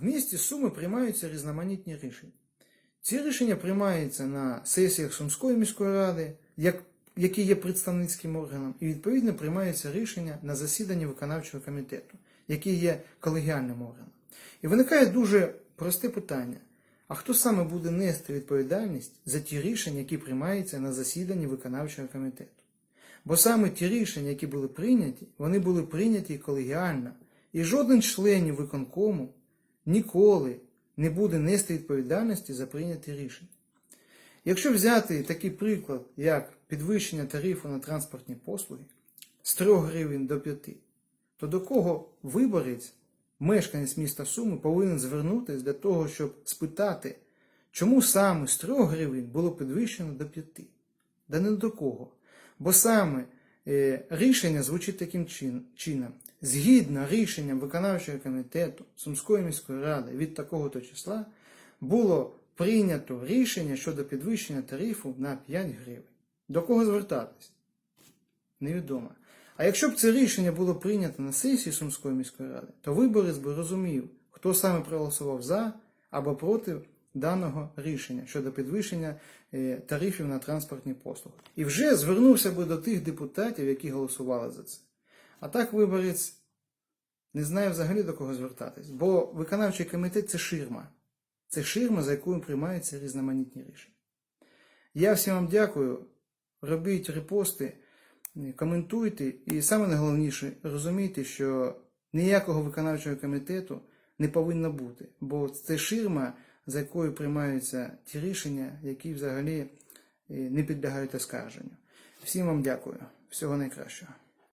В місті Суми приймаються різноманітні рішення. Ці рішення приймаються на сесіях Сумської міської ради, як, які є представницьким органом, і відповідно приймаються рішення на засіданні виконавчого комітету, який є колегіальним органом. І виникає дуже просте питання: а хто саме буде нести відповідальність за ті рішення, які приймаються на засіданні виконавчого комітету? Бо саме ті рішення, які були прийняті, вони були прийняті колегіально, і жоден членів виконкому ніколи не буде нести відповідальності за прийняті рішення. Якщо взяти такий приклад, як підвищення тарифу на транспортні послуги з 3 гривень до 5, то до кого виборець, мешканець міста Суми, повинен звернутися для того, щоб спитати, чому саме з 3 гривень було підвищено до 5? Да не до кого. Бо саме е, рішення звучить таким чином. Згідно рішенням виконавчого комітету Сумської міської ради від такого-то числа було прийнято рішення щодо підвищення тарифу на 5 гривень. До кого звертатись? Невідомо. А якщо б це рішення було прийнято на сесії Сумської міської ради, то виборець би розумів, хто саме проголосував за або проти даного рішення щодо підвищення е, тарифів на транспортні послуги. І вже звернувся би до тих депутатів, які голосували за це. А так виборець не знає взагалі до кого звертатись, бо виконавчий комітет це ширма. Це ширма, за якою приймаються різноманітні рішення. Я всім вам дякую. Робіть репости, коментуйте, і саме найголовніше, розумійте, що ніякого виконавчого комітету не повинно бути, бо це ширма, за якою приймаються ті рішення, які взагалі е, не підлягають оскарженню. Всім вам дякую. Всього найкращого.